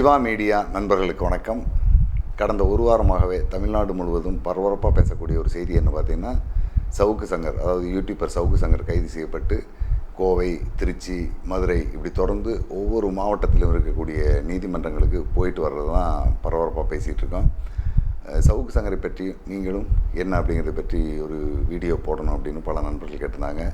Siva media நண்பர்களுக்கு வணக்கம். கடந்த ஒரு வாரமாகவே தமிழ்நாடு முழுவதும் பரபரப்பாக பேசக்கூடிய ஒரு செய்தி என்ன பார்த்தீங்கன்னா சவுக்கு சங்கர் அதாவது யூடியூபர் சவுக்கு சங்கர் கைது செய்யப்பட்டு கோவை திருச்சி மதுரை இப்படி தொடர்ந்து ஒவ்வொரு மாவட்டத்திலும் இருக்கக்கூடிய நீதிமன்றங்களுக்கு போயிட்டு வர்றது தான் பரபரப்பாக பேசிகிட்டு இருக்கோம் சவுக்கு சங்கரை பற்றி நீங்களும் என்ன அப்படிங்கிறத பற்றி ஒரு வீடியோ போடணும் அப்படின்னு பல நண்பர்கள் கேட்டிருந்தாங்க.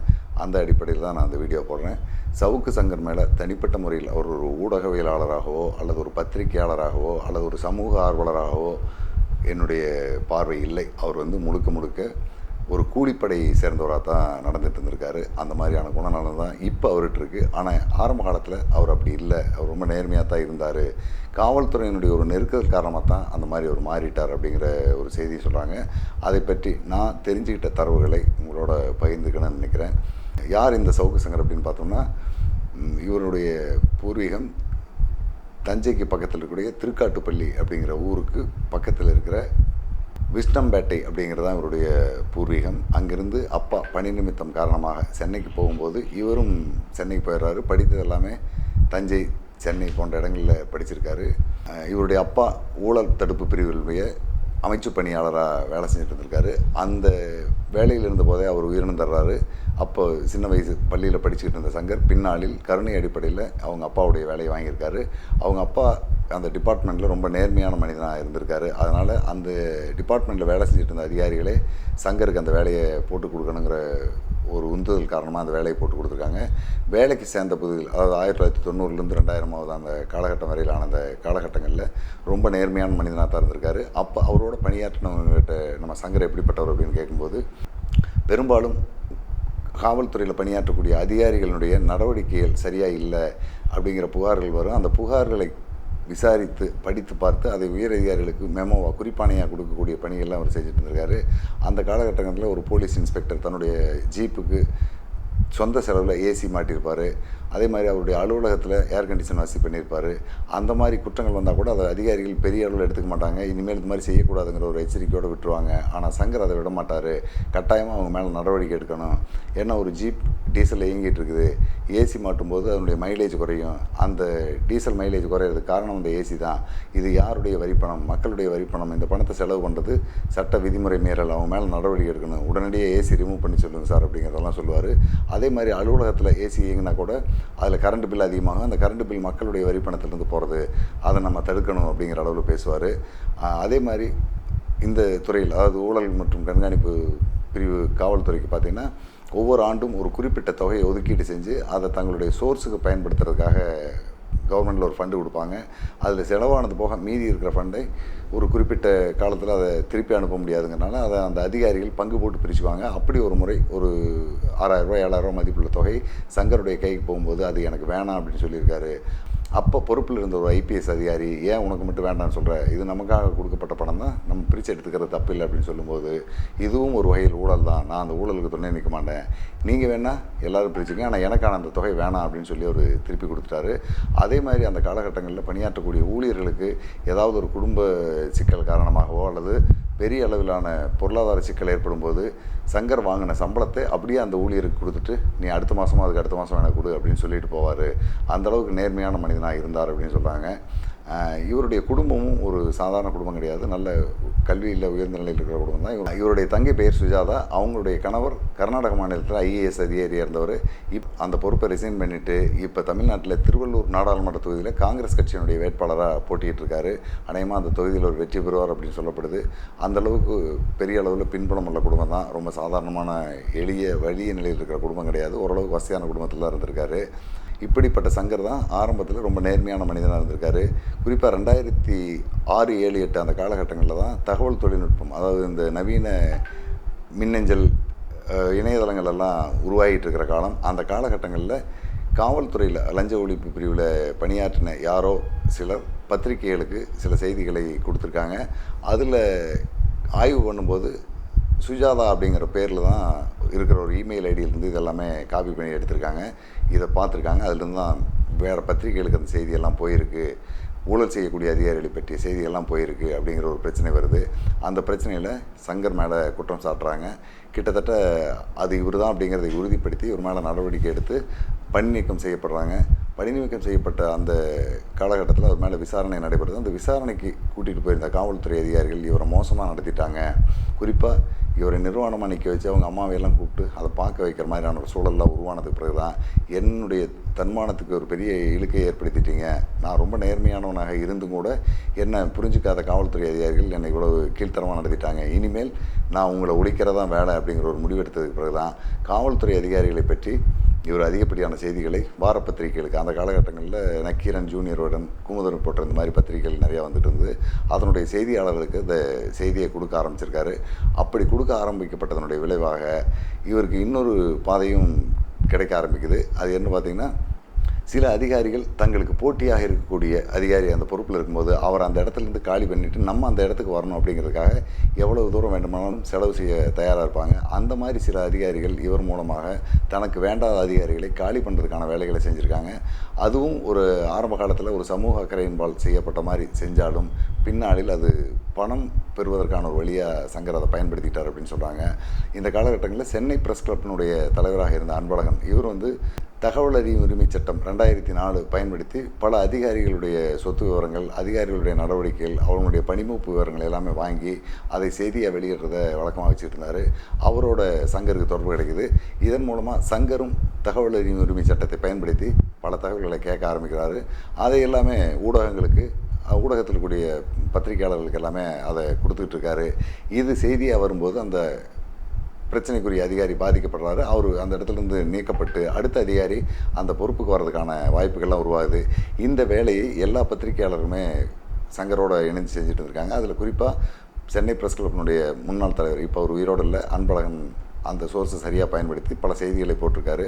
அந்த அடிப்படையில் தான் நான் அந்த வீடியோ போடுறேன். சவுக்கு சங்கர் மேலே தனிப்பட்ட முறையில் அவர் ஒரு ஊடகவியலாளராகவோ அல்லது ஒரு பத்திரிகையாளராகவோ அல்லது ஒரு சமூக ஆர்வலராகவோ என்னுடைய பார்வை இல்லை. அவர் வந்து முழுக்க முழுக்க ஒரு கூலிப்படை சேர்ந்தவராக தான் நடந்துகிட்டு இருந்திருக்காரு. அந்த மாதிரியான குணநலன் தான் இப்போ அவர்கிட்ட இருக்குது ஆனால் ஆரம்ப காலத்தில் அவர் அப்படி இல்லை. அவர் ரொம்ப நேர்மையாக தான் இருந்தார். காவல்துறையினுடைய ஒரு நெருக்கல் காரணமாக தான் அந்த மாதிரி அவர் மாறிட்டார் அப்படிங்கிற ஒரு செய்தி சொல்கிறாங்க அதை பற்றி நான் தெரிஞ்சுக்கிட்ட தரவுகளை உங்களோட பகிர்ந்துக்கணும்னு நினைக்கிறேன். யார் இந்த சவுக்கு சங்கர் அப்படின்னு பார்த்தோம்னா இவருடைய பூர்வீகம் தஞ்சைக்கு பக்கத்தில் இருக்கக்கூடிய திருக்காட்டுப்பள்ளி அப்படிங்கிற ஊருக்கு பக்கத்தில் இருக்கிற விஷ்ணம்பேட்டை அப்படிங்கிறது தான் இவருடைய பூர்வீகம். அங்கிருந்து அப்பா பணி நிமித்தம் காரணமாக சென்னைக்கு போகும்போது இவரும் சென்னைக்கு போயிடுறாரு. படித்தது எல்லாமே தஞ்சை சென்னை போன்ற இடங்களில் படிச்சிருக்காரு. இவருடைய அப்பா ஊழல் தடுப்பு பிரிவினுடைய அமைச்சு பணியாளராக வேலை செஞ்சுட்டு இருந்திருக்காரு அந்த வேலையில் இருந்தபோதே அவர் உயிரிழந்துடுறாரு அப்போ சின்ன வயசு பள்ளியில் படிச்சுக்கிட்டு இருந்த சங்கர் பின்னாளில் கருணை அடிப்படையில் அவங்க அப்பாவுடைய வேலையை வாங்கியிருக்காரு. அவங்க அப்பா அந்த டிபார்ட்மெண்ட்டில் ரொம்ப நேர்மையான மனிதனாக இருந்திருக்காரு. அதனால் அந்த டிபார்ட்மெண்ட்டில் வேலை செஞ்சுட்டு இருந்த அதிகாரிகளே சங்கருக்கு அந்த வேலையை போட்டு கொடுக்கணுங்கிற ஒரு உந்துதல் காரணமாக அந்த வேலையை போட்டு கொடுத்துருக்காங்க. வேலைக்கு சேர்ந்த புதில் அதாவது ஆயிரத்தி தொள்ளாயிரத்தி தொண்ணூறுலேருந்து ரெண்டாயிரமாவது அந்த காலகட்டம் வரையிலான அந்த காலகட்டங்களில் ரொம்ப நேர்மையான மனிதனாக தான் இருந்திருக்காரு. அப்போ அவரோட பணியாற்றினவங்ககிட்ட நம்ம சங்கர் எப்படிப்பட்டவர் அப்படின்னு கேட்கும்போது பெரும்பாலும் காவல்துறையில் பணியாற்றக்கூடிய அதிகாரிகளுடைய நடவடிக்கைகள் சரியாக இல்லை அப்படிங்கிற புகார்கள் வரும். அந்த புகார்களை விசாரித்து படித்து பார்த்து அதை உயரதிகாரிகளுக்கு மெமோவாக குறிப்பானையாக கொடுக்கக்கூடிய பணிகள்லாம் அவர் செஞ்சுட்டு இருந்திருக்காரு அந்த காலகட்டங்களில் ஒரு போலீஸ் இன்ஸ்பெக்டர் தன்னுடைய ஜீப்புக்கு சொந்த செலவில் ஏசி மாட்டியிருப்பார் அதே மாதிரி அவருடைய அலுவலகத்தில் ஏர் கண்டிஷன் வசதி பண்ணியிருப்பார். அந்த மாதிரி குற்றங்கள் வந்தால் கூட அதை அதிகாரிகள் பெரிய அளவில் எடுத்துக்க மாட்டாங்க. இனிமேல் இது மாதிரி செய்யக்கூடாதுங்கிற ஒரு எச்சரிக்கையோடு விட்டுருவாங்க. ஆனால் சங்கர் அதை விட மாட்டார். கட்டாயமாக அவங்க மேலே நடவடிக்கை எடுக்கணும். ஏன்னா ஒரு ஜீப் டீசல் இயங்கிட்டு இருக்குது. ஏசி மாட்டும்போது அதனுடைய மைலேஜ் குறையும். அந்த டீசல் மைலேஜ் குறையிறதுக்கு காரணம் அந்த ஏசி தான். இது யாருடைய வரிப்பணம்? மக்களுடைய வரிப்பணம். இந்த பணத்தை செலவு பண்ணுறது சட்ட விதிமுறை மீறல். அவங்க மேலே நடவடிக்கை எடுக்கணும். உடனடியாக ஏசி ரிமூவ் பண்ணி சொல்லுங்கள் சார் அப்படிங்கிறதெல்லாம் சொல்லுவார். அதே மாதிரி அலுவலகத்தில் ஏசி இயங்கினா கூட அதில் கரண்ட் பில் அதிகமாகும். அந்த கரண்ட் பில் மக்களுடைய வரி பணத்திலேருந்து போகிறது அதை நம்ம தடுக்கணும் அப்படிங்கிற அளவில் பேசுவார். அதே மாதிரி இந்த துறையில் அதாவது ஊழல் மற்றும் கண்காணிப்பு பிரிவு காவல்துறைக்கு பார்த்திங்கன்னா ஒவ்வொரு ஆண்டும் ஒரு குறிப்பிட்ட தொகையை ஒதுக்கீடு செஞ்சு அதை தங்களுடைய சோர்ஸுக்கு பயன்படுத்துறதுக்காக கவர்மெண்ட்டில் ஒரு ஃபண்டு கொடுப்பாங்க. அதில் செலவானது போக மீதி இருக்கிற ஃபண்டை ஒரு குறிப்பிட்ட காலத்தில் அதை திருப்பி அனுப்ப முடியாதுங்கிறனால அதை அந்த அதிகாரிகள் பங்கு போட்டு பிரிச்சுவாங்க அப்படி ஒரு முறை ஒரு ஆறாயிரரூபா ஏழாயிரரூபா மதிப்புள்ள தொகை சங்கருடைய கைக்கு போகும்போது அது எனக்கு வேணாம் அப்படின்னு சொல்லியிருக்காரு. அப்போ பொறுப்பில் இருந்த ஒரு ஐபிஎஸ் அதிகாரி ஏன் உனக்கு மட்டும் வேண்டாம்னு சொல்கிற இது நமக்காக கொடுக்கப்பட்ட பணம் தான். நம்ம பிரித்து எடுத்துக்கிறது தப்பு இல்லை அப்படின்னு சொல்லும்போது இதுவும் ஒரு வகையில் ஊழல் தான். நான் அந்த ஊழலுக்கு துணை நிற்க மாட்டேன். நீங்கள் வேணால் எல்லோரும் பிரிச்சுங்க ஆனால் எனக்கான அந்த தொகை வேணாம் அப்படின்னு சொல்லி அவர் திருப்பி கொடுத்துட்டாரு. அதே மாதிரி அந்த காலகட்டங்களில் பணியாற்றக்கூடிய ஊழியர்களுக்கு ஏதாவது ஒரு குடும்ப சிக்கல் காரணமாகவோ அல்லது பெரிய அளவிலான பொருளாதார சிக்கல் ஏற்படும் போது சங்கர் வாங்கின சம்பளத்தை அப்படியே அந்த ஊழியருக்கு கொடுத்துட்டு நீ அடுத்த மாதமும் அதுக்கு அடுத்த மாதம் எனக்கு கொடு அப்படின்னு சொல்லிட்டு போவார். அந்த அளவுக்கு நேர்மையான மனிதனாக இருந்தார் அப்படின்னு சொல்கிறாங்க இவருடைய குடும்பமும் ஒரு சாதாரண குடும்பம் கிடையாது. நல்ல கல்வியில் உயர்ந்த நிலையில் இருக்கிற குடும்பம் தான் இவர் இவருடைய தங்கை பெயர் சுஜாதா. அவங்களுடைய கணவர் கர்நாடக மாநிலத்தில் ஐஏஎஸ் அதிகாரியாக இருந்தவர். இப் அந்த பொறுப்பை ரிசைன் பண்ணிவிட்டு இப்போ தமிழ்நாட்டில் திருவள்ளூர் நாடாளுமன்ற தொகுதியில் காங்கிரஸ் கட்சியினுடைய வேட்பாளராக போட்டியிட்டிருக்காரு அநேகமாக அந்த தொகுதியில் ஒரு வெற்றி பெறுவார் அப்படின்னு சொல்லப்படுது. அந்த அளவுக்கு பெரிய அளவில் பின்புலம் உள்ள குடும்பம் தான். ரொம்ப சாதாரணமான எளிய வழிய நிலையில் இருக்கிற குடும்பம் கிடையாது. ஓரளவுக்கு வசதியான குடும்பத்தில் தான் இருந்திருக்காரு. இப்படிப்பட்ட சங்கர் தான் ஆரம்பத்தில் ரொம்ப நேர்மையான மனிதனாக இருந்திருக்காரு. குறிப்பாக ரெண்டாயிரத்தி ஆறு ஏழு எட்டு அந்த காலகட்டங்களில் தான் தகவல் தொழில்நுட்பம் அதாவது இந்த நவீன மின்னஞ்சல் இணையதளங்கள் எல்லாம் உருவாகிட்டு இருக்கிற காலம் அந்த காலகட்டங்களில் காவல்துறையில் லஞ்ச ஒழிப்பு பிரிவில் பணியாற்றின யாரோ சிலர் பத்திரிகைகளுக்கு சில செய்திகளை கொடுத்துருக்காங்க. அதில் ஆய்வு பண்ணும்போது சுஜாதா அப்படிங்கிற பேரில் தான் இருக்கிற ஒரு இமெயில் ஐடியிலேருந்து இதெல்லாமே காப்பி பண்ணி எடுத்திருக்காங்க. இதை பார்த்துருக்காங்க. அதுலேருந்து தான் வேறு பத்திரிகைகளுக்கு அந்த செய்தியெல்லாம் போயிருக்கு. ஊழல் செய்யக்கூடிய அதிகாரிகளை பற்றிய செய்தியெல்லாம் போயிருக்கு அப்படிங்கிற ஒரு பிரச்சனை வருது. அந்த பிரச்சனையில் சங்கர் மேலே குற்றம் சாட்டுறாங்க. கிட்டத்தட்ட அது இவர் தான் அப்படிங்கிறதை உறுதிப்படுத்தி இவர் மேலே நடவடிக்கை எடுத்து பணி நீக்கம் செய்யப்படுறாங்க. பணிநீக்கம் செய்யப்பட்ட அந்த காலகட்டத்தில் அவர் மேலே விசாரணை நடைபெறுது அந்த விசாரணைக்கு கூட்டிகிட்டு போயிருந்த காவல்துறை அதிகாரிகள் இவரை மோசமாக நடத்திட்டாங்க. குறிப்பாக இவரை நிர்வாணமாக நிற்க வச்சு அவங்க அம்மாவையெல்லாம் கூப்பிட்டு அதை பார்க்க வைக்கிற மாதிரியான ஒரு சூழல்லாம் உருவானதுக்கு பிறகு தான் என்னுடைய தன்மானத்துக்கு ஒரு பெரிய இழுக்கை ஏற்படுத்திட்டீங்க. நான் ரொம்ப நேர்மையானவனாக இருந்தும் கூட என்னை புரிஞ்சுக்காத காவல்துறை அதிகாரிகள் என்னை இவ்வளவு கீழ்த்தரமாக நடத்திட்டாங்க. இனிமேல் நான் உங்களை ஒழிக்கிறதான் வேலை அப்படிங்கிற ஒரு முடிவெடுத்ததுக்கு பிறகு தான் காவல்துறை அதிகாரிகளை பற்றி இவர் அதிகப்படியான செய்திகளை வார பத்திரிகைகளுக்கு அந்த காலகட்டங்களில் நக்கீரன் ஜூனியருடன் குமுதன் போட்ட இந்த மாதிரி பத்திரிகைகள் நிறையா வந்துட்டு இருந்தது. அதனுடைய செய்தியாளர்களுக்கு இந்த செய்தியை கொடுக்க ஆரம்பிச்சிருக்காரு. அப்படி கொடுக்க ஆரம்பிக்கப்பட்டதனுடைய விளைவாக இவருக்கு இன்னொரு பாதையும் கிடைக்க ஆரம்பிக்குது. அது என்ன பார்த்திங்கன்னா சில அதிகாரிகள் தங்களுக்கு போட்டியாக இருக்கக்கூடிய அதிகாரி அந்த பொறுப்பில் இருக்கும்போது அவர் அந்த இடத்துலேருந்து காலி பண்ணிவிட்டு நம்ம அந்த இடத்துக்கு வரணும் அப்படிங்கிறதுக்காக எவ்வளவு தூரம் வேண்டுமானாலும் செலவு செய்ய தயாராக இருப்பாங்க. அந்த மாதிரி சில அதிகாரிகள் இவர் மூலமாக தனக்கு வேண்டாத அதிகாரிகளை காலி பண்ணுறதுக்கான வேலைகளை செஞ்சுருக்காங்க. அதுவும் ஒரு ஆரம்ப காலத்தில் ஒரு சமூக அக்கறையின்பால் செய்யப்பட்ட மாதிரி செஞ்சாலும் பின்னாளில் அது பணம் பெறுவதற்கான ஒரு வழியாக சங்கர் அதை பயன்படுத்திட்டார் அப்படின்னு சொல்கிறாங்க இந்த காலகட்டங்களில் சென்னை ப்ரெஸ் கிளப்பினுடைய தலைவராக இருந்த அன்பழகன் இவர் வந்து தகவல் அறியும் உரிமை சட்டம் ரெண்டாயிரத்தி நாலு பயன்படுத்தி பல அதிகாரிகளுடைய சொத்து விவரங்கள் அதிகாரிகளுடைய நடவடிக்கைகள் அவங்களுடைய பணிமூப்பு விவரங்கள் எல்லாமே வாங்கி அதை செய்தியாக வெளியிடுறத வழக்கமாக வச்சுட்டு இருந்தார் அவரோட சங்கருக்கு தொடர்பு கிடைக்குது. இதன் மூலமாக சங்கரும் தகவல் அறியும் உரிமை சட்டத்தை பயன்படுத்தி பல தகவல்களை கேட்க ஆரம்பிக்கிறாரு. அதை எல்லாமே ஊடகங்களுக்கு ஊடகத்தில் கூடிய பத்திரிகையாளர்களுக்கு எல்லாமே அதை கொடுத்துட்ருக்காரு இது செய்தியாக வரும்போது அந்த பிரச்சனைக்குரிய அதிகாரி பாதிக்கப்படுறாரு. அவர் அந்த இடத்துலேருந்து நீக்கப்பட்டு அடுத்த அதிகாரி அந்த பொறுப்புக்கு வர்றதுக்கான வாய்ப்புகள்லாம் உருவாகுது. இந்த வேலையை எல்லா பத்திரிகையாளருமே சங்கரோட இணைந்து செஞ்சுட்டு இருக்காங்க. அதில் குறிப்பாக சென்னை ப்ரெஸ் கிளப்பினுடைய முன்னாள் தலைவர் இப்போ அவர் உயிரோடு இல்லை அன்பழகன் அந்த சோர்ஸை சரியாக பயன்படுத்தி பல செய்திகளை போட்டிருக்காரு.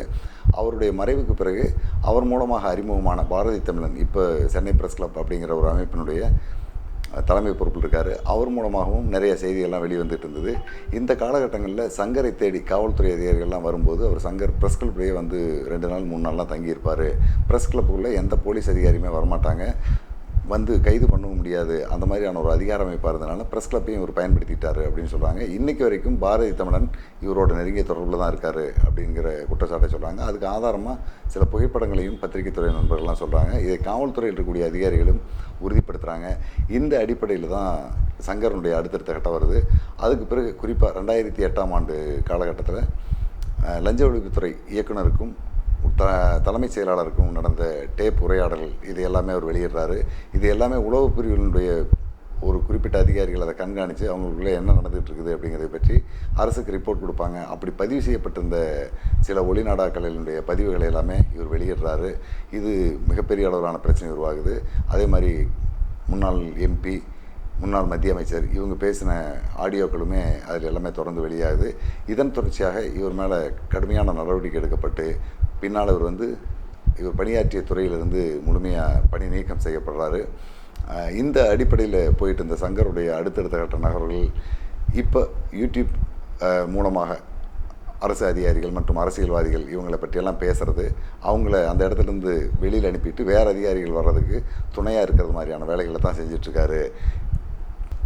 அவருடைய மறைவுக்கு பிறகு அவர் மூலமாக அறிமுகமான பாரதி தமிழன் இப்போ சென்னை ப்ரெஸ் கிளப் அப்படிங்கிற ஒரு அமைப்பினுடைய தலைமை பொறுப்பில் இருக்கார். அவர் மூலமாகவும் நிறைய செய்திகள்லாம் வெளிவந்துட்டு இருந்தது. இந்த காலகட்டங்களில் சங்கரை தேடி காவல்துறை அதிகாரிகள்லாம் வரும்போது அவர் சங்கர் ப்ரெஸ் கிளப்லேயே வந்து ரெண்டு நாள் மூணு நாள்லாம் தங்கியிருப்பார். ப்ரெஸ் கிளப்புக்குள்ளே எந்த போலீஸ் அதிகாரியுமே வரமாட்டாங்க. வந்து கைது பண்ணவும் முடியாது. அந்த மாதிரியான ஒரு அதிகார அமைப்பாக இருந்தனால ப்ரெஸ் கிளப்பையும் இவர் பயன்படுத்திட்டார் அப்படின்னு சொல்கிறாங்க இன்றைக்கி வரைக்கும் பாரதி தமிழன் இவரோட நெருங்கிய தொடர்பில் தான் இருக்கார் அப்படிங்கிற குற்றச்சாட்டை சொல்கிறாங்க அதுக்கு ஆதாரமாக சில புகைப்படங்களையும் பத்திரிகை துறை நண்பர்கள்லாம் சொல்கிறாங்க இதை காவல்துறையில் இருக்கக்கூடிய அதிகாரிகளும் உறுதிப்படுத்துகிறாங்க இந்த அடிப்படையில் தான் சங்கரனுடைய அடுத்தடுத்த கட்டம் வருது. அதுக்கு பிறகு குறிப்பாக ரெண்டாயிரத்தி எட்டாம் ஆண்டு காலகட்டத்தில் லஞ்ச ஒழிப்புத்துறை இயக்குனருக்கும் த தலைமைச் செயலாளருக்கும் நடந்த டேப் உரையாடல் இது எல்லாமே அவர் வெளியிடுறாரு. இது எல்லாமே உளவு பிரிவினுடைய ஒரு குறிப்பிட்ட அதிகாரிகள் அதை கண்காணித்து அவங்களுக்குள்ளே என்ன நடந்துகிட்டு இருக்குது அப்படிங்கிறத பற்றி அரசுக்கு ரிப்போர்ட் கொடுப்பாங்க. அப்படி பதிவு செய்யப்பட்டிருந்த சில ஒளிநாடாக்களினுடைய பதிவுகளை எல்லாமே இவர் வெளியிடுறாரு. இது மிகப்பெரிய அளவிலான பிரச்சனை உருவாகுது. அதே மாதிரி முன்னாள் எம்பி முன்னாள் மத்திய அமைச்சர் இவங்க பேசின ஆடியோக்களுமே அதில் எல்லாமே தொடர்ந்து வெளியாகுது. இதன் தொடர்ச்சியாக இவர் மேலே கடுமையான நடவடிக்கை எடுக்கப்பட்டு பின்னால் இவர் வந்து இவர் பணியாற்றிய துறையிலிருந்து முழுமையாக பணி நீக்கம் செய்யப்படுறாரு. இந்த அடிப்படையில் போயிட்டு இருந்த சங்கருடைய அடுத்தடுத்த கட்ட நகர்வுகள் இப்போ யூடியூப் மூலமாக அரசு அதிகாரிகள் மற்றும் அரசியல்வாதிகள் இவங்களை பற்றியெல்லாம் பேசுகிறது அவங்கள அந்த இடத்துலேருந்து வெளியில் அனுப்பிட்டு வேறு அதிகாரிகள் வர்றதுக்கு துணையாக இருக்கிறது மாதிரியான வேலைகளை தான் செஞ்சிட்ருக்காரு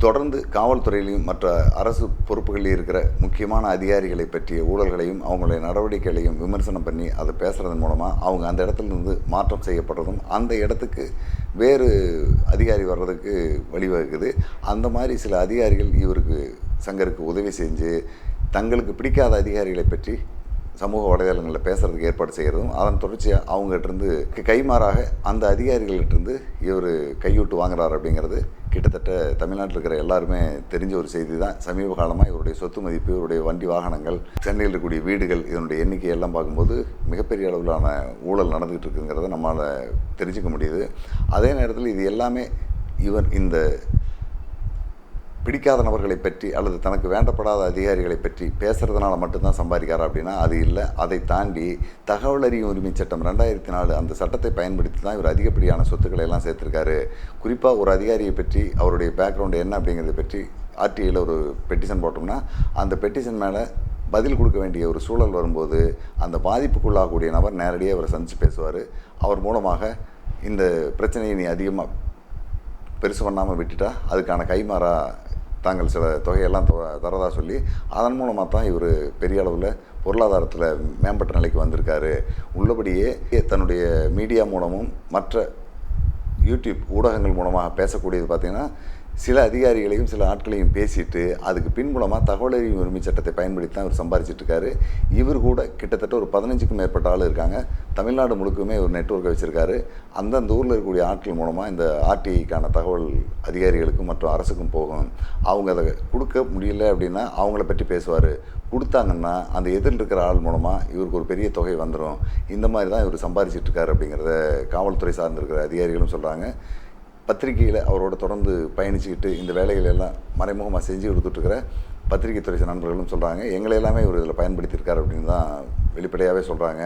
தொடர்ந்து காவல்துறையிலையும் மற்ற அரசு பொறுப்புகளில் இருக்கிற முக்கியமான அதிகாரிகளை பற்றிய ஊழல்களையும் அவங்களுடைய நடவடிக்கைகளையும் விமர்சனம் பண்ணி அதை பேசுகிறதன் மூலமாக அவங்க அந்த இடத்துலேருந்து மாற்றம் செய்யப்படுறதும் அந்த இடத்துக்கு வேறு அதிகாரி வர்றதுக்கு வழிவகுக்குது. அந்த மாதிரி சில அதிகாரிகள் இவருக்கு சங்கருக்கு உதவி செஞ்சு தங்களுக்கு பிடிக்காத அதிகாரிகளை பற்றி சமூக வலைதளங்களில் பேசுகிறதுக்கு ஏற்பாடு செய்கிறதும் அதன் தொடர்ச்சியாக அவங்ககிட்டருந்து கைமாறாக அந்த அதிகாரிகள்கிட்டருந்து இவர் கையூட்டு வாங்குறாரு அப்படிங்கிறது கிட்டத்தட்ட தமிழ்நாட்டில் இருக்கிற எல்லாருமே தெரிஞ்ச ஒரு செய்தி தான் சமீப காலமாக இவருடைய சொத்து மதிப்பு இவருடைய வண்டி வாகனங்கள் சென்னையில் இருக்கக்கூடிய வீடுகள் இதனுடைய எண்ணிக்கை எல்லாம் பார்க்கும்போது மிகப்பெரிய அளவிலான ஊழல் நடந்துகிட்டு இருக்குங்கிறத நம்மளால் தெரிஞ்சுக்க முடியுது. அதே நேரத்தில் இது எல்லாமே இவர் இந்த பிடிக்காத நபர்களை பற்றி அல்லது தனக்கு வேண்டப்படாத அதிகாரிகளை பற்றி பேசுகிறதுனால மட்டும்தான் சம்பாதிக்காரா அப்படின்னா அது இல்லை. அதை தாண்டி தகவல் அறியும் உரிமை சட்டம் ரெண்டாயிரத்தி நாலு அந்த சட்டத்தை பயன்படுத்தி தான் இவர் அதிகப்படியான சொத்துக்களை எல்லாம் சேர்த்துருக்காரு. குறிப்பாக ஒரு அதிகாரியை பற்றி அவருடைய பேக்ரவுண்டு என்ன அப்படிங்கிறத பற்றி ஆர்டிஐயில் ஒரு பெட்டிஷன் போட்டோம்னா அந்த பெட்டிஷன் மேலே பதில் கொடுக்க வேண்டிய ஒரு சூழல் வரும்போது அந்த பாதிப்புக்குள்ளாகக்கூடிய நபர் நேரடியாக அவரை சந்தித்து பேசுவார். அவர் மூலமாக இந்த பிரச்சனையை நீ அதிகமாக பெருசு பண்ணாமல் விட்டுட்டா அதுக்கான கைமாறா தாங்கள் சில தொகையெல்லாம் தரதா சொல்லி அதன் மூலமாக தான் இவர் பெரிய அளவில் பொருளாதாரத்தில் மேம்பட்ட நிலைக்கு வந்திருக்காரு. உள்ளபடியே தன்னுடைய மீடியா மூலமும் மற்ற யூடியூப் ஊடகங்கள் மூலமாக பேசக்கூடியது பார்த்திங்கன்னா சில அதிகாரிகளையும் சில ஆட்களையும் பேசிட்டு அதுக்கு பின்புலமாக தகவல் அறிவு உரிமை சட்டத்தை பயன்படுத்தி தான் இவர் சம்பாரிச்சிட்ருக்காரு. இவர் கூட கிட்டத்தட்ட ஒரு பதினஞ்சுக்கும் மேற்பட்ட ஆள் இருக்காங்க. தமிழ்நாடு முழுக்குமே ஒரு நெட்ஒர்க்கை வச்சுருக்காரு. அந்தந்த ஊரில் இருக்கக்கூடிய ஆட்கள் மூலமாக இந்த ஆர்டிஐக்கான தகவல் அதிகாரிகளுக்கும் மற்றும் அரசுக்கும் போகும். அவங்க அதை கொடுக்க முடியல அப்படின்னா அவங்கள பற்றி பேசுவார். கொடுத்தாங்கன்னா அந்த எதிரில் இருக்கிற ஆள் மூலமாக இவருக்கு ஒரு பெரிய தொகை வந்துடும் இந்த மாதிரி தான் இவர் சம்பாரிச்சிட்ருக்காரு அப்படிங்கிறத காவல்துறை சார்ந்திருக்கிற அதிகாரிகளும் சொல்கிறாங்க பத்திரிகையில் அவரோட தொடர்ந்து பயணிச்சுக்கிட்டு இந்த வேலைகள் எல்லாம் மறைமுகமாக செஞ்சு கொடுத்துட்ருக்கிற பத்திரிகை துறை நண்பர்களும் சொல்கிறாங்க எங்களை எல்லாமே இவர் இதில் பயன்படுத்தியிருக்காரு அப்படின்னு தான் வெளிப்படையாகவே சொல்கிறாங்க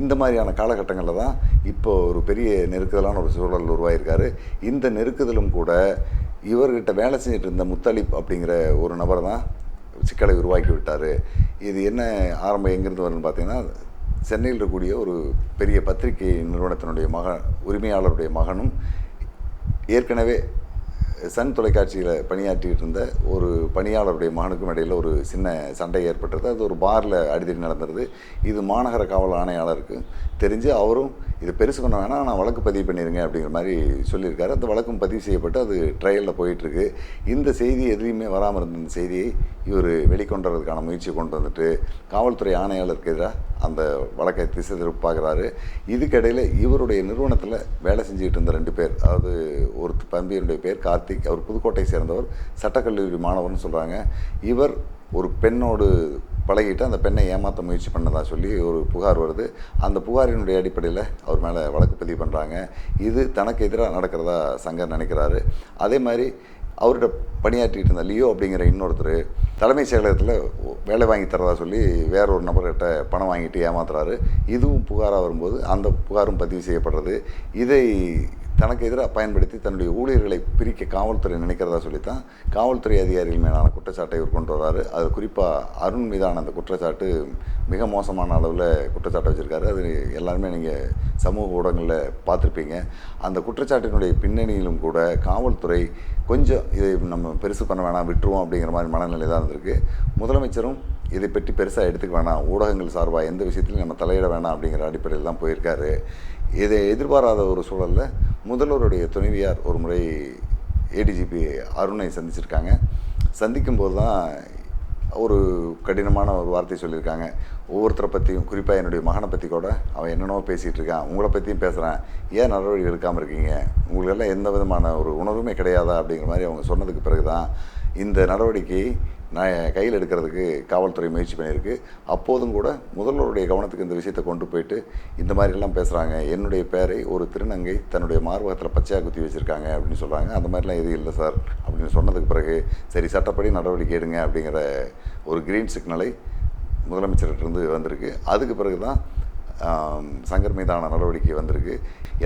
இந்த மாதிரியான காலகட்டங்களில் தான் இப்போ ஒரு பெரிய நெருக்குதலான ஒரு சூழல் உருவாயிருக்காரு. இந்த நெருக்குதலும் கூட இவர்கிட்ட வேலை செஞ்சுட்டு இருந்த முத்தலிப் அப்படிங்கிற ஒரு நபர் தான் சிக்கலை உருவாக்கி விட்டார். இது என்ன ஆரம்பம் எங்கேருந்து வரும்னு பார்த்தீங்கன்னா சென்னையில் இருக்கக்கூடிய ஒரு பெரிய பத்திரிகை நிறுவனத்தினுடைய மக உரிமையாளருடைய மகனும் ஏற்கனவே சன் தொலைக்காட்சியில் பணியாற்றிட்டு இருந்த ஒரு பணியாளருடைய மகனுக்கும் இடையில் ஒரு சின்ன சண்டை ஏற்பட்டது. அது ஒரு பாரில் அடிதடி நடந்தது. இது மாநகர காவல் ஆணையாளருக்கு தெரிஞ்சு அவரும் இது பெருசு பண்ண வேணாம் நான் வழக்கு பதிவு பண்ணிடுங்க அப்படிங்கிற மாதிரி சொல்லியிருக்காரு. அந்த வழக்கும் பதிவு செய்யப்பட்டு அது ட்ரையலில் போயிட்டுருக்கு. இந்த செய்தி எதுலேயுமே வராமல் இருந்த இந்த செய்தியை இவர் வெளிக்கொண்டு வரதுக்கான முயற்சியை கொண்டு வந்துட்டு காவல்துறை ஆணையாளருக்கு எதிராக அந்த வழக்கை திசை திருப்பாகிறாரு. இதுக்கிடையில் இவருடைய நிறுவனத்தில் வேலை செஞ்சுக்கிட்டு இருந்த ரெண்டு பேர் அதாவது ஒரு தம்பியனுடைய பேர் கார்த்திக் அவர் புதுக்கோட்டை சேர்ந்தவர் சட்டக்கல்லூரி மாணவர்னு சொல்கிறாங்க இவர் ஒரு பெண்ணோடு பழகிட்டு அந்த பெண்ணை ஏமாற்ற முயற்சி பண்ணதா சொல்லி ஒரு புகார் வருது. அந்த புகாரினுடைய அடிப்படையில் அவர் மேலே வழக்கு பதிவு பண்ணுறாங்க இது தனக்கு எதிராக நடக்கிறதா சங்கர் நினைக்கிறாரு. அதே மாதிரி அவர்கிட்ட பணியாற்றிட்டு இருந்த லியோ அப்படிங்கிற இன்னொருத்தர் தலைமைச் செயலகத்தில் வேலை வாங்கி தரதா சொல்லி வேற ஒரு நபர்கிட்ட பணம் வாங்கிட்டு ஏமாத்துறாரு. இதுவும் புகாராக வரும்போது அந்த புகாரும் பதிவு செய்யப்படுறது. இதை தனக்கு எதிராக பயன்படுத்தி தன்னுடைய ஊழியர்களை பிரிக்க காவல்துறை நினைக்கிறதா சொல்லித்தான். காவல்துறை அதிகாரிகள் மேலான குற்றச்சாட்டை இவர் கொண்டு வர்றாரு அது குறிப்பாக அருண் மீதான அந்த குற்றச்சாட்டு மிக மோசமான அளவில் குற்றச்சாட்டை வச்சுருக்காரு. அது எல்லாருமே நீங்கள் சமூக ஊடகங்களில் பார்த்துருப்பீங்க. அந்த குற்றச்சாட்டினுடைய பின்னணியிலும் கூட காவல்துறை கொஞ்சம் இதை நம்ம பெருசு பண்ண வேணாம் விட்டுருவோம் அப்படிங்கிற மாதிரி மனநிலை தான் இருந்திருக்கு. முதலமைச்சரும் இதை பற்றி பெருசாக எடுத்துக்க வேணாம். ஊடகங்கள் சார்பாக எந்த விஷயத்திலையும் நம்ம தலையிட வேணாம் அப்படிங்கிற அடிப்படையில் தான் போயிருக்காரு. இதை எதிர்பாராத ஒரு சூழலில் முதல்வருடைய துணைவியார் ஒரு முறை ஏடிஜிபி அருணை சந்திச்சிருக்காங்க. சந்திக்கும்போது தான் ஒரு கடினமான ஒரு வார்த்தை சொல்லியிருக்காங்க. ஒவ்வொருத்தரை பற்றியும் குறிப்பாக என்னுடைய மகனை பற்றி கூட அவன் என்னென்னவோ பேசிகிட்டு இருக்கான். உங்களை பற்றியும் பேசுகிறேன் ஏன் நடவடிக்கை எடுக்காமல் இருக்கீங்க? உங்களுக்கெல்லாம் எந்த விதமான ஒரு உணர்வுமே கிடையாதா அப்படிங்கிற மாதிரி அவங்க சொன்னதுக்கு பிறகு தான் இந்த நடவடிக்கையை நான் கையில் எடுக்கிறதுக்கு காவல்துறை முயற்சி பண்ணியிருக்கு. அப்போதும் கூட முதல்வருடைய கவனத்துக்கு இந்த விஷயத்தை கொண்டு போயிட்டு இந்த மாதிரிலாம் பேசுகிறாங்க என்னுடைய பேரை ஒரு திருநங்கை தன்னுடைய மார்பகத்தில் பச்சையாக குத்தி வச்சுருக்காங்க அப்படின்னு சொல்கிறாங்க அந்த மாதிரிலாம் எதுவும் இல்லை சார் அப்படின்னு சொன்னதுக்கு பிறகு சரி சட்டப்படி நடவடிக்கை எடுங்க அப்படிங்கிற ஒரு கிரீன் சிக்னலை முதலமைச்சர்கிட்டருந்து வந்திருக்கு. அதுக்கு பிறகு தான் சங்கர் மீதான நடவடிக்கை வந்திருக்கு.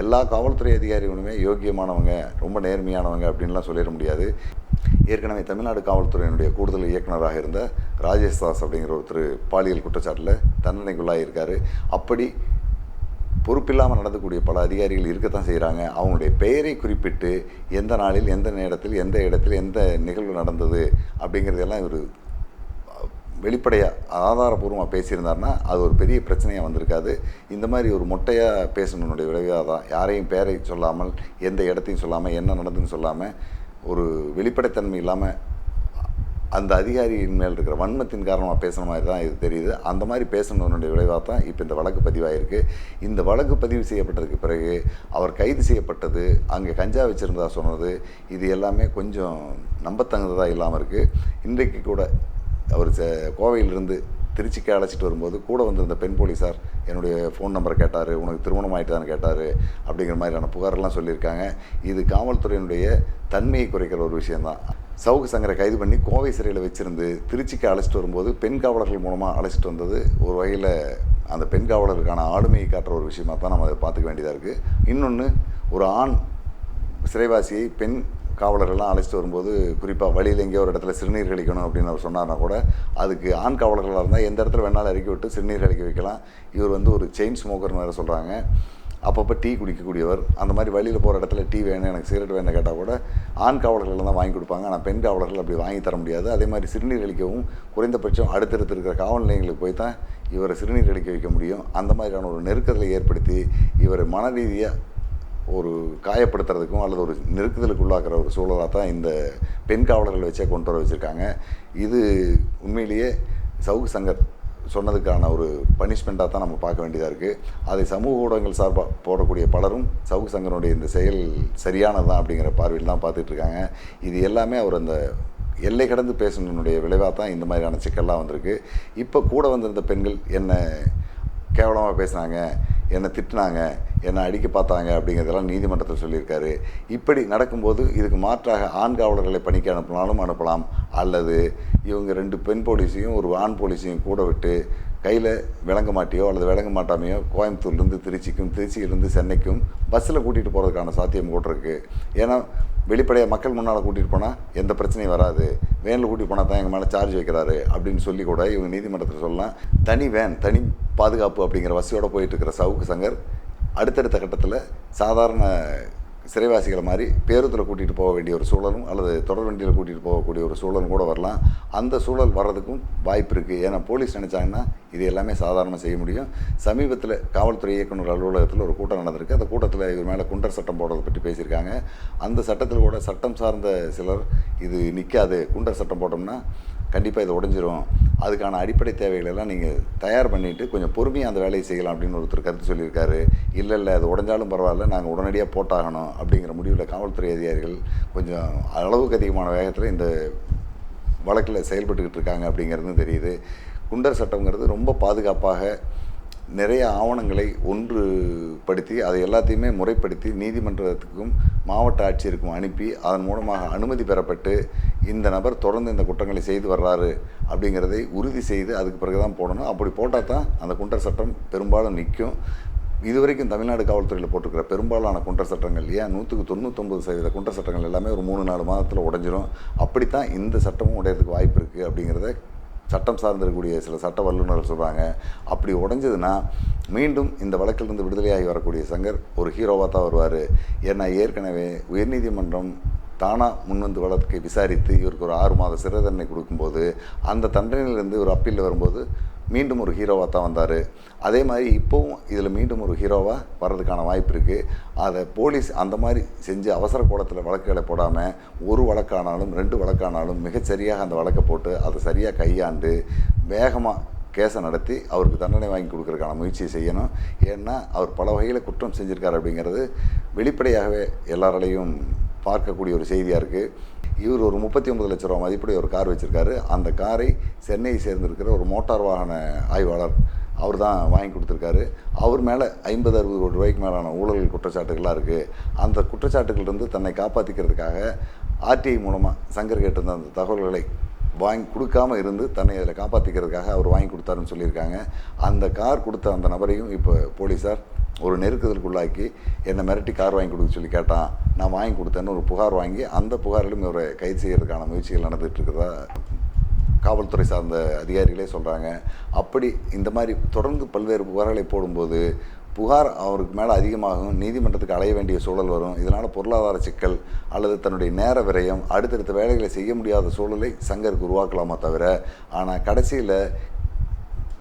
எல்லா காவல்துறை அதிகாரிகளுமே யோக்கியமானவங்க ரொம்ப நேர்மையானவங்க அப்படின்லாம் சொல்லிட முடியாது. ஏற்கனவே தமிழ்நாடு காவல்துறையினுடைய கூடுதல் இயக்குனராக இருந்த ராஜேஷ் தாஸ் அப்படிங்கிற ஒருத்தர் பாலியல் குற்றச்சாட்டில் தண்டனைக்குள்ளாகியிருக்காரு அப்படி பொறுப்பில்லாமல் நடந்தக்கூடிய பல அதிகாரிகள் இருக்கத்தான் செய்கிறாங்க அவங்களுடைய பெயரை குறிப்பிட்டு எந்த நாளில் எந்த நேரத்தில் எந்த இடத்தில் எந்த நிகழ்வு நடந்தது அப்படிங்கிறதெல்லாம் இவர் வெளிப்படையாக ஆதாரபூர்வமாக பேசியிருந்தாருன்னா அது ஒரு பெரிய பிரச்சனையாக வந்திருக்காது. இந்த மாதிரி ஒரு மொட்டையாக பேசணுன்னுடைய விளைவாக தான் யாரையும் பேரை சொல்லாமல் எந்த இடத்தையும் சொல்லாமல் என்ன நடந்துன்னு சொல்லாமல் ஒரு வெளிப்படைத்தன்மை இல்லாமல் அந்த அதிகாரியின் மேல் இருக்கிற வன்மத்தின் காரணமாக பேசுன மாதிரி தான் இது தெரியுது. அந்த மாதிரி பேசணுன்னுடைய விளைவாக தான் இப்போ இந்த வழக்கு பதிவாயிருக்கு. இந்த வழக்கு பதிவு செய்யப்பட்டதுக்கு பிறகு அவர் கைது செய்யப்பட்டது அங்கே கஞ்சா வச்சுருந்தா சொன்னது இது எல்லாமே கொஞ்சம் நம்பத்தகுந்ததாக இல்லாமல் இருக்குது இன்றைக்கு கூட அவர் ச- கோவையிலிருந்து திருச்சிக்கு அழைச்சிட்டு வரும்போது கூட வந்திருந்த பெண் போலீஸார் என்னுடைய ஃபோன் நம்பரை கேட்டார் உனக்கு திருமணம் ஆயிட்டான்னு கேட்டார். அப்படிங்கிற மாதிரியான புகாரெல்லாம் சொல்லியிருக்காங்க. இது காவல்துறையினுடைய தன்மையை குறைக்கிற ஒரு விஷயந்தான் சவுக்கு சங்கரை கைது பண்ணி கோவை சிறையில் வச்சுருந்து திருச்சிக்கு அழைச்சிட்டு வரும்போது பெண் காவலர்கள் மூலமாக அழைச்சிட்டு வந்தது ஒரு வகையில் அந்த பெண் காவலருக்கான ஆளுமையை காட்டுற ஒரு விஷயமாக தான் நம்ம அதை பார்த்துக்க வேண்டியதாக இருக்குது இன்னொன்று ஒரு ஆண் சிறைவாசியை பெண் காவலர்கள்லாம் அழைச்சிட்டு வரும்போது குறிப்பாக வழியில் எங்கேயோ ஒரு இடத்துல சிறுநீர் கழிக்கணும் அப்படின்னு அவர் சொன்னார்னா கூட அதுக்கு ஆண் காவலர்களாக இருந்தால் எந்த இடத்துல வேணாலும் இறக்கி விட்டு சிறுநீர் கழிக்க வைக்கலாம். இவர் வந்து ஒரு செயின் ஸ்மோக்கர்னு வேறு சொல்கிறாங்க அப்பப்போ டீ குடிக்கக்கூடியவர். அந்த மாதிரி வழியில் போகிற இடத்துல டீ வேணும் எனக்கு சிகரெட் வேணும் கேட்டால் கூட ஆண் காவலர்கள் தான் வாங்கி கொடுப்பாங்க. ஆனால் பெண் காவலர்கள் அப்படி வாங்கி தர முடியாது. அதே மாதிரி சிறுநீர் கழிக்கவும் குறைந்தபட்சம் அடுத்தடுத்து இருக்கிற காவல் நிலையங்களுக்கு போய் தான் இவரை சிறுநீர் கழிக்க வைக்க முடியும். அந்த மாதிரியான ஒரு நெருக்கத்தை ஏற்படுத்தி இவரை மன ரீதியாக ஒரு காயப்படுத்துறதுக்கும் அல்லது ஒரு நெருக்குதலுக்கு உள்ளாக்குற ஒரு சூழலாக தான் இந்த பெண் காவலர்கள் வச்சே கொண்டு வர வச்சுருக்காங்க. இது உண்மையிலேயே சவுக்கு சங்கர் சொன்னதுக்கான ஒரு பனிஷ்மெண்ட்டாக தான் நம்ம பார்க்க வேண்டியதாக இருக்குது அதை சமூக ஊடகங்கள் சார்பாக போடக்கூடிய பலரும் சவுக்கு சங்கரனுடைய இந்த செயல் சரியானதான் அப்படிங்கிற பார்வையில் தான் பார்த்துட்ருக்காங்க. இது எல்லாமே அவர் அந்த எல்லை கடந்து பேசினுடைய விளைவாக தான் இந்த மாதிரியான சிக்கல்லாம் வந்திருக்கு. இப்போ கூட வந்திருந்த பெண்கள் என்ன கேவலமாக பேசுனாங்க என்னை திட்டினாங்க என்னை அடிக்க பார்த்தாங்க அப்படிங்கிறதெல்லாம் நீதிமன்றத்தில் சொல்லியிருக்காரு. இப்படி நடக்கும்போது இதுக்கு மாற்றாக ஆண் காவலர்களை பணிக்கு அனுப்பினாலும் அனுப்பலாம். அல்லது இவங்க ரெண்டு பெண் போலீஸையும் ஒரு ஆண் போலீஸையும் கூட விட்டு கையில் விளங்க மாட்டியோ அல்லது விளங்க மாட்டாமையோ கோயம்புத்தூர்லேருந்து திருச்சிக்கும் திருச்சியிலேருந்து சென்னைக்கும் பஸ்ஸில் கூட்டிகிட்டு போகிறதுக்கான சாத்தியம் கூட இருக்குது ஏன்னா வெளிப்படையாக மக்கள் முன்னால் கூட்டிகிட்டு போனால் எந்த பிரச்சனையும் வராது. வேனில் கூட்டிகிட்டு போனால் தான் எங்கள் மேலே சார்ஜ் வைக்கிறாரு அப்படின்னு சொல்லி கூட இவங்க நீதிமன்றத்தில் சொல்லலாம். தனி வேன் தனி பாதுகாப்பு அப்படிங்கிற வசதியோடு போயிட்டு இருக்கிற சவுக்கு சங்கர் அடுத்தடுத்த கட்டத்தில் சாதாரண சிறைவாசிகளை மாதிரி பேருந்தில் கூட்டிகிட்டு போக வேண்டிய ஒரு சூழலும் அல்லது தொடர் வண்டியில் கூட்டிகிட்டு போகக்கூடிய ஒரு சூழலும் கூட வரலாம். அந்த சூழல் வர்றதுக்கும் வாய்ப்பு இருக்குது ஏன்னா போலீஸ் நினச்சாங்கன்னா இது எல்லாமே சாதாரணமாக செய்ய முடியும். சமீபத்தில் காவல்துறை இயக்குனர் அலுவலகத்தில் ஒரு கூட்டம் நடந்திருக்கு. அந்த கூட்டத்தில் இவர் மேலே குண்டர் சட்டம் போடுறதை பற்றி பேசியிருக்காங்க. அந்த சட்டத்தில் கூட சட்டம் சார்ந்த சிலர் இது நிற்காது குண்டர் சட்டம் போட்டோம்னா கண்டிப்பாக இது உடஞ்சிரும். அதுக்கான அடிப்படை தேவைகளெல்லாம் நீங்கள் தயார் பண்ணிவிட்டு கொஞ்சம் பொறுமையாக அந்த வேலையை செய்யலாம் அப்படின்னு ஒருத்தர் கருத்து சொல்லியிருக்காரு. இல்லை இல்லை அது உடஞ்சாலும் பரவாயில்ல நாங்கள் உடனடியாக போட்டாகணும் அப்படிங்கிற முடிவில் காவல்துறை அதிகாரிகள் கொஞ்சம் அளவுக்கு அதிகமான வேகத்தில் இந்த வழக்கில் செயல்பட்டுக்கிட்டு இருக்காங்க அப்படிங்கிறது தெரியுது. குண்டர் சட்டங்கிறது ரொம்ப பாதுகாப்பாக நிறைய ஆவணங்களை ஒன்றுபடுத்தி அதை எல்லாத்தையுமே முறைப்படுத்தி நீதிமன்றத்துக்கும் மாவட்ட ஆட்சியருக்கும் அனுப்பி அதன் மூலமாக அனுமதி பெறப்பட்டு இந்த நபர் தொடர்ந்து இந்த குற்றங்களை செய்து வர்றாரு அப்படிங்கிறதை உறுதி செய்து அதுக்கு பிறகு தான் போடணும். அப்படி போட்டால் தான் அந்த குண்டர் சட்டம் பெரும்பாலும் நிற்கும். இதுவரைக்கும் தமிழ்நாடு காவல்துறையில் போட்டிருக்கிற பெரும்பாலான குண்டர் சட்டங்கள் ஏன் நூற்றுக்கு தொண்ணூத்தொம்பது சதவீத குண்டர் சட்டங்கள் எல்லாமே ஒரு மூணு நாலு மாதத்தில் உடஞ்சிரும். அப்படித்தான் இந்த சட்டமும் உடையறதுக்கு வாய்ப்பு இருக்குது அப்படிங்கிறத சட்டம் சார்ந்திருக்கக்கூடிய சில சட்ட வல்லுநர்கள் சொல்கிறாங்க அப்படி உடஞ்சதுன்னா மீண்டும் இந்த வழக்கிலிருந்து விடுதலையாகி வரக்கூடிய சங்கர் ஒரு ஹீரோவாக தான் வருவார். ஏன்னா ஏற்கனவே உயர்நீதிமன்றம் தானாக முன்வந்து வழக்கை விசாரித்து இவருக்கு ஒரு ஆறு மாத சிறை தண்டனை கொடுக்கும்போது அந்த தண்டனையிலிருந்து ஒரு அப்பீலில் வரும்போது மீண்டும் ஒரு ஹீரோவாக தான் வந்தார். அதே மாதிரி இப்போவும் இதில் மீண்டும் ஒரு ஹீரோவாக வர்றதுக்கான வாய்ப்பு இருக்குது அதை போலீஸ் அந்த மாதிரி செஞ்சு அவசர கோலத்தில் வழக்குகளை போடாமல் ஒரு வழக்கானாலும் ரெண்டு வழக்கானாலும் மிகச்சரியாக அந்த வழக்கை போட்டு அதை சரியாக கையாண்டு வேகமாக கேஸை நடத்தி அவருக்கு தண்டனை வாங்கி கொடுக்கறதுக்கான முயற்சியை செய்யணும். ஏன்னா அவர் பல வகையில் குற்றம் செஞ்சுருக்கார் அப்படிங்கிறது வெளிப்படையாகவே எல்லாராலையும் பார்க்கக்கூடிய ஒரு செய்தியாக இருக்குது இவர் ஒரு முப்பத்தி ஒன்பது லட்ச ரூபா மதிப்புடைய ஒரு கார் வச்சுருக்காரு. அந்த காரை சென்னையை சேர்ந்திருக்கிற ஒரு மோட்டார் வாகன ஆய்வாளர் அவர் தான் வாங்கி கொடுத்துருக்காரு. அவர் மேலே ஐம்பது அறுபது கோடி ரூபாய்க்கு மேலான ஊழல் குற்றச்சாட்டுகள்லாம் இருக்குது அந்த குற்றச்சாட்டுகள்லேருந்து தன்னை காப்பாற்றிக்கிறதுக்காக ஆர்டிஐ மூலமாக சங்கர் கேட்டிருந்த அந்த தகவல்களை வாங்கி கொடுக்காம இருந்து தன்னை அதில் காப்பாற்றிக்கிறதுக்காக அவர் வாங்கி கொடுத்தாருன்னு சொல்லியிருக்காங்க. அந்த கார் கொடுத்த அந்த நபரையும் இப்போ போலீஸார் ஒரு நெருக்குதலுக்குள்ளாக்கி என்னை மிரட்டி கார் வாங்கி கொடுக்க சொல்லி கேட்டான். நான் வாங்கி கொடுத்தேன்னு ஒரு புகார் வாங்கி அந்த புகாரிலும் இவரை கைது செய்கிறதுக்கான முயற்சிகள் நடந்துகிட்டு இருக்கிறதா காவல்துறை சார்ந்த அதிகாரிகளே சொல்கிறாங்க அப்படி இந்த மாதிரி தொடர்ந்து பல்வேறு புகார்களை போடும்போது புகார் அவருக்கு மேலே அதிகமாகும் நீதிமன்றத்துக்கு அலைய வேண்டிய சூழல் வரும். இதனால் பொருளாதார சிக்கல் அல்லது தன்னுடைய நேர விரயம் அடுத்தடுத்த வேலைகளை செய்ய முடியாத சூழலை சங்கருக்கு உருவாக்கலாமா தவிர ஆனால் கடைசியில்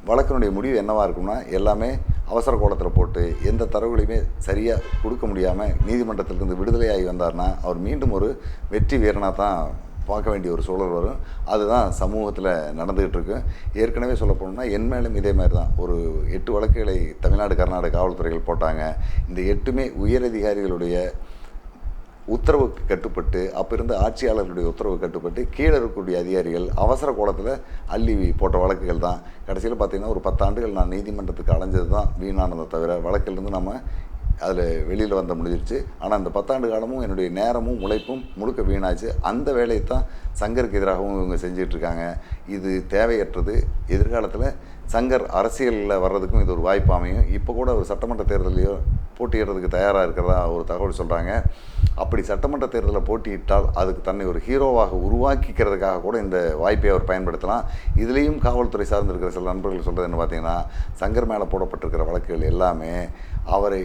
வழக்கினுடைய முடிவு என்னவாக இருக்கும்னா எல்லாமே அவசர கோலத்தில் போட்டு எந்த தரவுகளையுமே சரியாக கொடுக்க முடியாமல் நீதிமன்றத்திலிருந்து விடுதலையாகி வந்தார்னா அவர் மீண்டும் ஒரு வெற்றி வீரனாக தான் பார்க்க வேண்டிய ஒரு சூழல் வரும். அதுதான் சமூகத்தில் நடந்துகிட்டு இருக்கு ஏற்கனவே சொல்ல போனோம்னா என் மேலும் இதே மாதிரி தான் ஒரு எட்டு வழக்குகளை தமிழ்நாடு கர்நாடக காவல்துறைகள் போட்டாங்க. இந்த எட்டுமே உயரதிகாரிகளுடைய உத்தரவுக்கு கட்டுப்பட்டு அப்போ இருந்த ஆட்சியாளர்களுடைய உத்தரவு கட்டுப்பட்டு கீழே இருக்கக்கூடிய அதிகாரிகள் அவசர கோலத்தில் அள்ளி போட்ட வழக்குகள் தான். கடைசியில் பார்த்தீங்கன்னா ஒரு பத்தாண்டுகள் நான் நீதிமன்றத்துக்கு அலைஞ்சது தான் வீணானதை தவிர வழக்கிலிருந்து நம்ம அதில் வெளியில் வந்த முடிஞ்சிருச்சு. ஆனால் அந்த பத்தாண்டு காலமும் என்னுடைய நேரமும் உழைப்பும் முழுக்க வீணாச்சு. அந்த வேலையை தான் சங்கருக்கு எதிராகவும் இவங்க செஞ்சிட்ருக்காங்க. இது தேவையற்றது. எதிர்காலத்தில் சங்கர் அரசியலில் வர்றதுக்கும் இது ஒரு வாய்ப்பு அமையும். இப்போ கூட ஒரு சட்டமன்ற தேர்தலையோ போட்டியிடுறதுக்கு தயாராக இருக்கிறதா ஒரு தகவல் சொல்கிறாங்க அப்படி சட்டமன்ற தேர்தலில் போட்டியிட்டால் அதுக்கு தன்னை ஒரு ஹீரோவாக உருவாக்கிக்கிறதுக்காக கூட இந்த வாய்ப்பை அவர் பயன்படுத்தலாம். இதுலேயும் காவல்துறை சார்ந்திருக்கிற சில நண்பர்கள் சொல்கிறது என்ன பார்த்தீங்கன்னா சங்கர் மேலே போடப்பட்டிருக்கிற வழக்குகள் எல்லாமே அவரை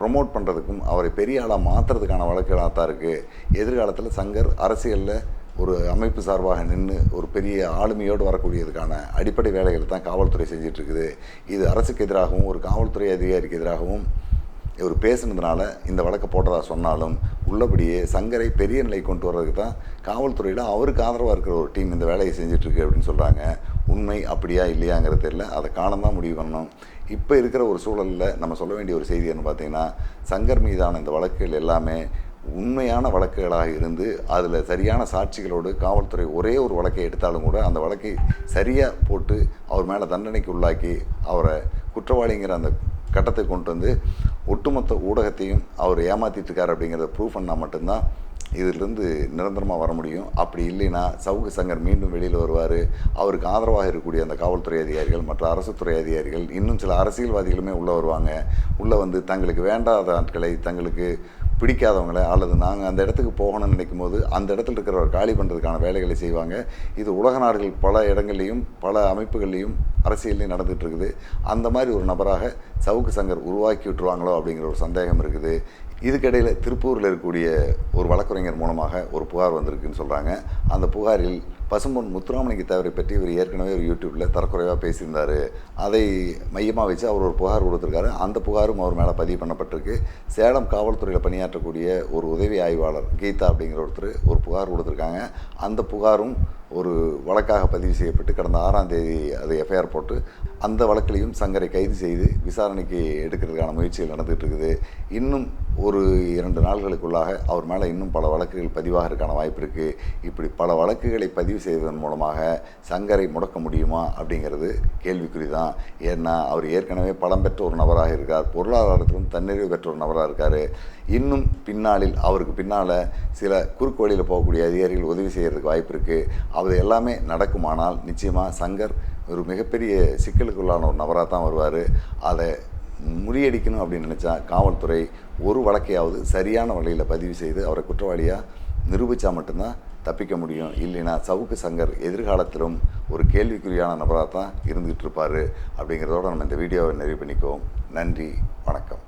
ப்ரொமோட் பண்ணுறதுக்கும் அவரை பெரிய ஆளாக மாற்றுறதுக்கான வழக்குகளாக தான் இருக்குது எதிர்காலத்தில் சங்கர் அரசியலில் ஒரு அமைப்பு சார்பாக நின்று ஒரு பெரிய ஆளுமையோடு வரக்கூடியதுக்கான அடிப்படை வேலைகளை தான் காவல்துறை செஞ்சிட்ருக்குது. இது அரசுக்கு எதிராகவும் ஒரு காவல்துறை அதிகாரிக்கு எதிராகவும் இவர் பேசுனதுனால இந்த வழக்கை போடுறதா சொன்னாலும் உள்ளபடியே சங்கரை பெரிய நிலை கொண்டு வர்றதுக்கு தான் காவல்துறையில் அவருக்கு ஆதரவாக இருக்கிற ஒரு டீம் இந்த வேலையை செஞ்சிட்ருக்கு அப்படின்னு சொல்கிறாங்க உண்மை அப்படியா இல்லையாங்கிறது தெரியல. அதை காலம் தான் முடிவு பண்ணணும். இப்போ இருக்கிற ஒரு சூழலில் நம்ம சொல்ல வேண்டிய ஒரு செய்தி என்ன பார்த்தீங்கன்னா சங்கர் மீதான இந்த வழக்குகள் எல்லாமே உண்மையான வழக்குகளாக இருந்து அதில் சரியான சாட்சிகளோடு காவல்துறை ஒரே ஒரு வழக்கை எடுத்தாலும் கூட அந்த வழக்கை சரியாக போட்டு அவர் மேலே தண்டனைக்கு உள்ளாக்கி அவரை குற்றவாளிங்கிற அந்த கட்டத்தை கொண்டு வந்து ஒட்டுமொத்த ஊடகத்தையும் அவர் ஏமாற்றிட்டுருக்கார் அப்படிங்கிறத ப்ரூவ் பண்ணால் மட்டும்தான் இதிலிருந்து நிரந்தரமாக வர முடியும். அப்படி இல்லைன்னா சவுக்கு சங்கர் மீண்டும் வெளியில் வருவார். அவருக்கு ஆதரவாக இருக்கக்கூடிய அந்த காவல்துறை அதிகாரிகள் மற்ற அரசு துறை அதிகாரிகள் இன்னும் சில அரசியல்வாதிகளுமே உள்ளே வருவாங்க. உள்ளே வந்து தங்களுக்கு வேண்டாத ஆட்களை தங்களுக்கு பிடிக்காதவங்களை அல்லது நாங்கள் அந்த இடத்துக்கு போகணும்னு நினைக்கும் போது அந்த இடத்துல இருக்கிறவர் காலி பண்ணுறதுக்கான வேலைகளை செய்வாங்க. இது உலக நாடுகள் பல இடங்கள்லையும் பல அமைப்புகள்லையும் அரசியல்லையும் நடந்துகிட்டு இருக்குது. அந்த மாதிரி ஒரு நபராக சவுக்கு சங்கர் உருவாக்கி விட்டுருவாங்களோ அப்படிங்கிற ஒரு சந்தேகம் இருக்குது. இதுக்கிடையில் திருப்பூரில் இருக்கக்கூடிய ஒரு வழக்கறிஞர் மூலமாக ஒரு புகார் வந்திருக்குன்னு சொல்கிறாங்க அந்த புகாரில் பசும்பொன் முத்துராமலிங்க தேவரை பற்றி இவர் ஏற்கனவே ஒரு யூடியூப்பில் தரக்குறைவாக பேசியிருந்தார். அதை மையமாக வச்சு அவர் ஒரு புகார் கொடுத்துருக்காரு. அந்த புகாரும் அவர் மேலே பதிவு பண்ணப்பட்டிருக்கு. சேலம் காவல்துறையில் பணியாற்றக்கூடிய ஒரு உதவி ஆய்வாளர் கீதா அப்படிங்கிற ஒருத்தர் ஒரு புகார் கொடுத்துருக்காங்க. அந்த புகாரும் ஒரு வழக்காக பதிவு செய்யப்பட்டு கடந்த ஆறாம் தேதி அதை எஃப்ஐஆர் போட்டு அந்த வழக்கிலையும் சங்கரை கைது செய்து விசாரணைக்கு எடுக்கிறதுக்கான முயற்சிகள் நடந்துகிட்டு இருக்குது இன்னும் ஒரு இரண்டு நாள்களுக்குள்ளாக அவர் மேலே இன்னும் பல வழக்குகள் பதிவாகிறதுக்கான வாய்ப்பு இருக்குது இப்படி பல வழக்குகளை பதிவு செய்வதன் மூலமாக சங்கரை முடக்க முடியுமா அப்படிங்கிறது கேள்விக்குறி தான் ஏன்னா அவர் ஏற்கனவே பலம் பெற்ற ஒரு நபராக இருக்கார் பொருளாதாரத்திலும் தன்னிறைவு பெற்ற ஒரு நபராக இருக்கார். இன்னும் பின்னாளில் அவருக்கு பின்னால் சில குறுக்கு வழியில் போகக்கூடிய அதிகாரிகள் உதவி செய்கிறதுக்கு வாய்ப்பு இருக்குது அது எல்லாமே நடக்குமானால் நிச்சயமாக சங்கர் ஒரு மிகப்பெரிய சிக்கலுக்குள்ளான ஒரு நபராக தான் வருவார். அதை முறியடிக்கணும் அப்படின்னு நினச்சா காவல்துறை ஒரு வழக்கையாவது சரியான வழியில் பதிவு செய்து அவரை குற்றவாளியாக நிரூபித்தா மட்டும்தான் தப்பிக்க முடியும். இல்லைன்னா சவுக்கு சங்கர் எதிர்காலத்திலும் ஒரு கேள்விக்குறியான நபராக தான் இருந்துகிட்டு இருப்பார் அப்படிங்கிறதோட நம்ம இந்த வீடியோவை நிறைவு பண்ணிக்குவோம். நன்றி வணக்கம்.